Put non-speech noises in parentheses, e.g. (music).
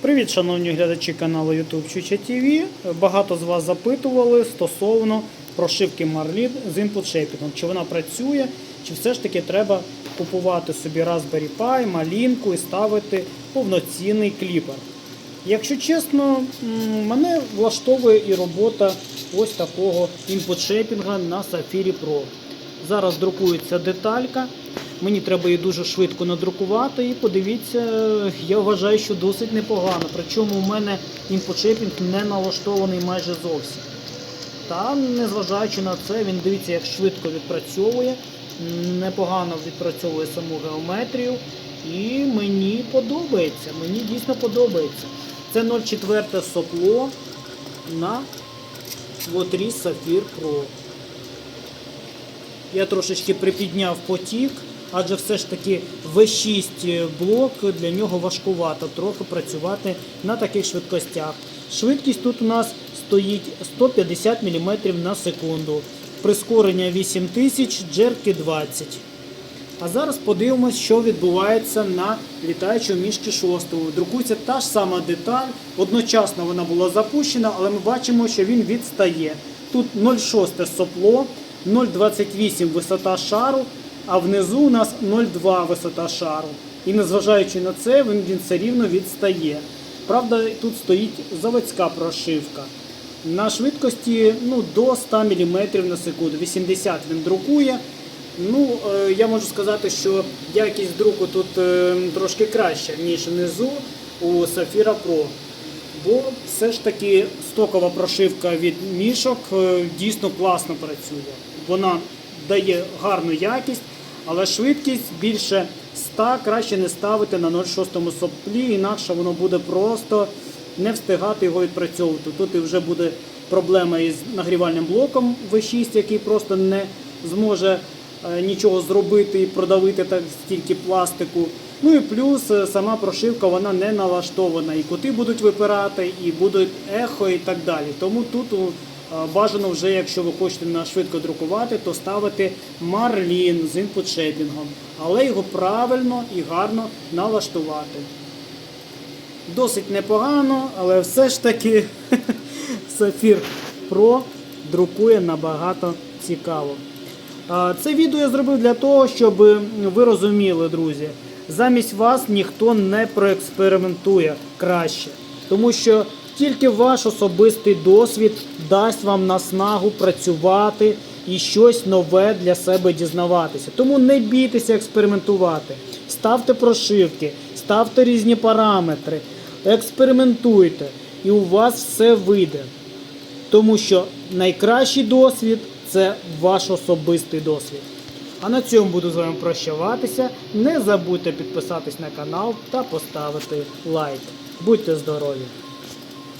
Привіт, шановні глядачі каналу YouTube Чуча TV. Багато з вас запитували стосовно прошивки Marlin з Input Shaping. Чи вона працює, чи все ж таки треба купувати собі Raspberry Pi, малінку і ставити повноцінний кліпер. Якщо чесно, мене влаштовує і робота ось такого input інпутшейпінга на Safari Pro. Зараз друкується деталька. Мені треба її дуже швидко надрукувати. І подивіться, я вважаю, що досить непогано. Причому у мене інпутшейпінг не налаштований майже зовсім. Та незважаючи на це, він дивіться, як швидко відпрацьовує, непогано відпрацьовує саму геометрію. І мені подобається. Мені дійсно подобається. Це 0,4 сопло на Лотрі Сафір Pro. Я трошечки припідняв потік, адже все ж таки V6 блок для нього важкувато трохи працювати на таких швидкостях. Швидкість тут у нас стоїть 150 мм на секунду. Прискорення 8000, джерки 20. А зараз подивимось, що відбувається на літаючому мішки шостого. Друкується та ж сама деталь. Одночасно вона була запущена, але ми бачимо, що він відстає. Тут 0,6 сопло, 0,28 висота шару, а внизу у нас 0,2 висота шару. І незважаючи на це, він, все рівно відстає. Правда, тут стоїть заводська прошивка. На швидкості ну, до 100 мм на секунду. 80 він друкує. Ну, е, я можу сказати, що якість друку тут е, трошки краща, ніж внизу у Safira Pro. Бо все ж таки стокова прошивка від мішок е, дійсно класно працює. Вона дає гарну якість, але швидкість більше 100 краще не ставити на 0,6 соплі, інакше воно буде просто не встигати його відпрацьовувати. Тут і вже буде проблема із нагрівальним блоком V6, який просто не зможе е, нічого зробити і продавити так стільки пластику. Ну і плюс е, сама прошивка вона не налаштована. І кути будуть випирати, і будуть ехо і так далі. Тому тут бажано вже, якщо ви хочете на швидко друкувати, то ставити Marlin з інпутшейпінгом, але його правильно і гарно налаштувати. Досить непогано, але все ж таки (laughs) Safir Pro друкує набагато цікаво. Це відео я зробив для того, щоб ви розуміли, друзі, замість вас ніхто не проекспериментує краще. Тому що тільки ваш особистий досвід дасть вам наснагу працювати і щось нове для себе дізнаватися. Тому не бійтеся експериментувати. Ставте прошивки, ставте різні параметри, експериментуйте, і у вас все вийде. Тому що найкращий досвід це ваш особистий досвід. А на цьому буду з вами прощаватися. Не забудьте підписатись на канал та поставити лайк. Будьте здорові!